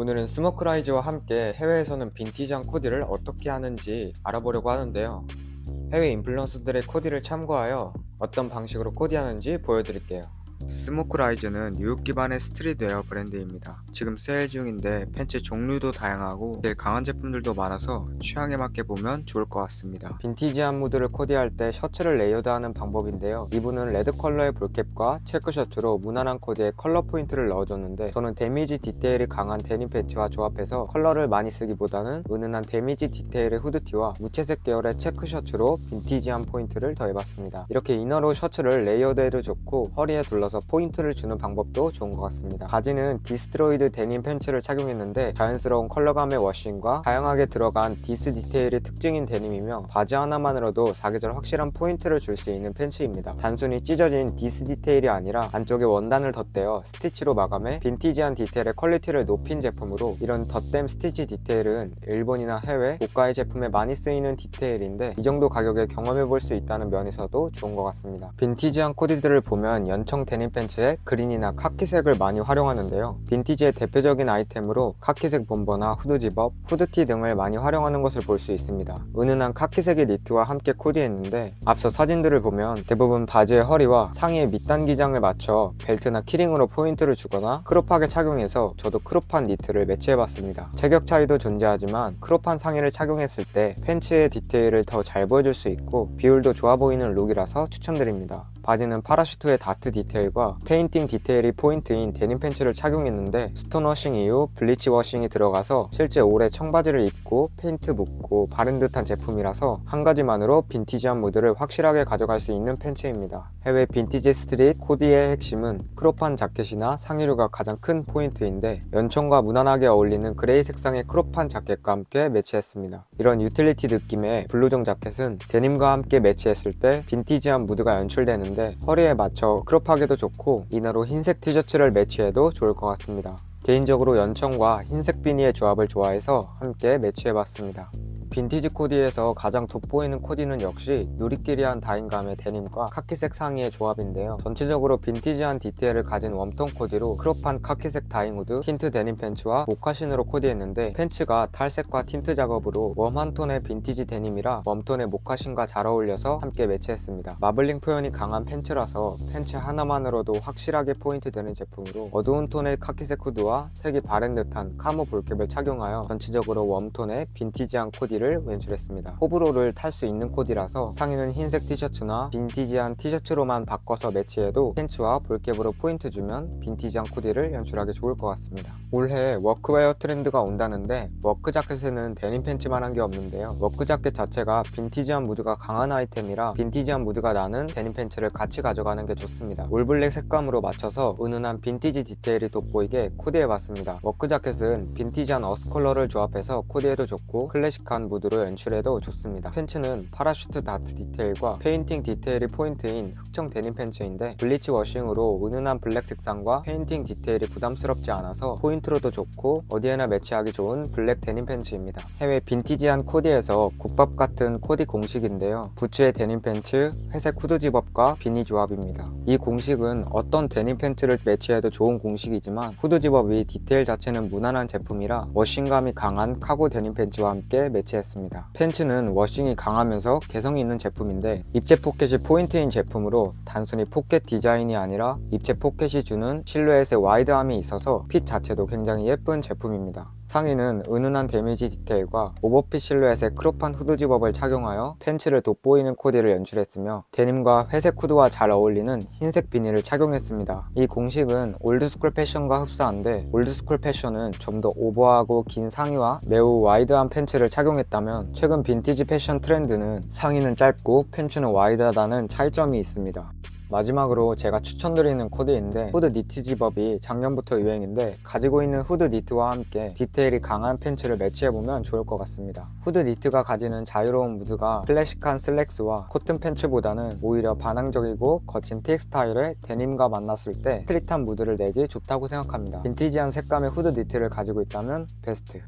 오늘은 스모크라이즈와 함께 해외에서는 빈티지한 코디를 어떻게 하는지 알아보려고 하는데요. 해외 인플루언서들의 코디를 참고하여 어떤 방식으로 코디하는지 보여드릴게요. 스모크라이즈는 뉴욕 기반의 스트릿웨어 브랜드입니다. 지금 세일 중인데 팬츠 종류도 다양하고 제일 강한 제품들도 많아서 취향에 맞게 보면 좋을 것 같습니다. 빈티지한 무드를 코디할 때 셔츠를 레이어드하는 방법인데요. 이분은 레드 컬러의 볼캡과 체크 셔츠로 무난한 코디에 컬러 포인트를 넣어줬는데 저는 데미지 디테일이 강한 데님 팬츠와 조합해서 컬러를 많이 쓰기보다는 은은한 데미지 디테일의 후드티와 무채색 계열의 체크 셔츠로 빈티지한 포인트를 더해봤습니다. 이렇게 이너로 셔츠를 레이어드해도 좋고 허리에 둘러 서 포인트를 주는 방법도 좋은 것 같습니다. 바지는 디스트로이드 데님 팬츠를 착용했는데 자연스러운 컬러감의 워싱과 다양하게 들어간 디스 디테일이 특징인 데님이며 바지 하나만으로도 사계절 확실한 포인트를 줄 수 있는 팬츠입니다. 단순히 찢어진 디스 디테일이 아니라 안쪽에 원단을 덧대어 스티치로 마감해 빈티지한 디테일의 퀄리티를 높인 제품으로 이런 덧댐 스티치 디테일은 일본이나 해외 고가의 제품에 많이 쓰이는 디테일인데 이 정도 가격에 경험해 볼 수 있다는 면에서도 좋은 것 같습니다. 빈티지한 코디들을 보면 연청 데님 팬츠에 그린이나 카키색을 많이 활용하는데요. 빈티지의 대표적인 아이템으로 카키색 bomber나 후드 집업, 후드티 등을 많이 활용하는 것을 볼 수 있습니다. 은은한 카키색의 니트와 함께 코디했는데 앞서 사진들을 보면 대부분 바지의 허리와 상의의 밑단 기장을 맞춰 벨트나 키링으로 포인트를 주거나 크롭하게 착용해서 저도 크롭한 니트를 매치해봤습니다. 체격 차이도 존재하지만 크롭한 상의를 착용했을 때 팬츠의 디테일을 더 잘 보여줄 수 있고 비율도 좋아 보이는 룩이라서 추천드립니다. 바지는 파라슈트의 다트 디테일 과 페인팅 디테일이 포인트인 데님 팬츠를 착용했는데 스톤 워싱 이후 블리치 워싱이 들어가서 실제 올해 청바지를 입고 페인트 묻고 바른 듯한 제품이라서 한 가지만으로 빈티지한 무드를 확실하게 가져갈 수 있는 팬츠입니다. 해외 빈티지 스트릿 코디의 핵심은 크롭한 자켓이나 상의류가 가장 큰 포인트인데 연청과 무난하게 어울리는 그레이 색상의 크롭한 자켓과 함께 매치했습니다. 이런 유틸리티 느낌의 블루종 자켓은 데님과 함께 매치했을 때 빈티지한 무드가 연출되는데 허리에 맞춰 크롭하기도 좋고 이너로 흰색 티셔츠를 매치해도 좋을 것 같습니다. 개인적으로 연청과 흰색 비니의 조합을 좋아해서 함께 매치해봤습니다. 빈티지 코디에서 가장 돋보이는 코디는 역시 누리끼리한 다인감의 데님과 카키색 상의의 조합인데요. 전체적으로 빈티지한 디테일을 가진 웜톤 코디로 크롭한 카키색 다잉 후드, 틴트 데님 팬츠와 모카신으로 코디했는데 팬츠가 탈색과 틴트 작업으로 웜한 톤의 빈티지 데님이라 웜톤의 모카신과 잘 어울려서 함께 매치했습니다. 마블링 표현이 강한 팬츠라서 팬츠 하나만으로도 확실하게 포인트 되는 제품으로 어두운 톤의 카키색 후드와 색이 바른 듯한 카모 볼캡을 착용하여 전체적으로 웜톤의 빈티지한 코디를 연출했습니다. 호불호를 탈 수 있는 코디라서 상의는 흰색 티셔츠나 빈티지한 티셔츠로만 바꿔서 매치해도 팬츠와 볼캡으로 포인트 주면 빈티지한 코디를 연출하기 좋을 것 같습니다. 올해 워크웨어 트렌드가 온다는데 워크 자켓에는 데님 팬츠만 한 게 없는데요. 워크 자켓 자체가 빈티지한 무드가 강한 아이템이라 빈티지한 무드가 나는 데님 팬츠를 같이 가져가는 게 좋습니다. 올블랙 색감으로 맞춰서 은은한 빈티지 디테일이 돋보이게 코디해봤습니다. 워크 자켓은 빈티지한 어스 컬러를 조합해서 코디해도 좋고 클래식한 무드 로 연출해도 좋습니다. 팬츠는 파라슈트 다트 디테일과 페인팅 디테일이 포인트인 흑청 데님 팬츠인데 블리치 워싱으로 은은한 블랙 색상과 페인팅 디테일이 부담스럽지 않아서 포인트로도 좋고 어디에나 매치하기 좋은 블랙 데님 팬츠입니다. 해외 빈티지한 코디에서 국밥 같은 코디 공식인데요. 부츠의 데님 팬츠, 회색 후드 집업과 비니 조합입니다. 이 공식은 어떤 데님 팬츠를 매치해도 좋은 공식이지만 후드 집업이 디테일 자체는 무난한 제품이라 워싱감이 강한 카고 데님 팬츠와 함께 매치 했습니다. 팬츠는 워싱이 강하면서 개성이 있는 제품인데 입체 포켓이 포인트인 제품으로 단순히 포켓 디자인이 아니라 입체 포켓이 주는 실루엣의 와이드함이 있어서 핏 자체도 굉장히 예쁜 제품입니다. 상의는 은은한 데미지 디테일과 오버핏 실루엣의 크롭한 후드 집업을 착용하여 팬츠를 돋보이는 코디를 연출했으며 데님과 회색 후드와 잘 어울리는 흰색 비니를 착용했습니다. 이 공식은 올드스쿨 패션과 흡사한데 올드스쿨 패션은 좀 더 오버하고 긴 상의와 매우 와이드한 팬츠를 착용했다면 최근 빈티지 패션 트렌드는 상의는 짧고 팬츠는 와이드하다는 차이점이 있습니다. 마지막으로 제가 추천드리는 코디인데 후드 니트 집업이 작년부터 유행인데 가지고 있는 후드 니트와 함께 디테일이 강한 팬츠를 매치해보면 좋을 것 같습니다. 후드 니트가 가지는 자유로운 무드가 클래식한 슬랙스와 코튼 팬츠보다는 오히려 반항적이고 거친 틱 스타일의 데님과 만났을 때 스트릿한 무드를 내기 좋다고 생각합니다. 빈티지한 색감의 후드 니트를 가지고 있다면 베스트.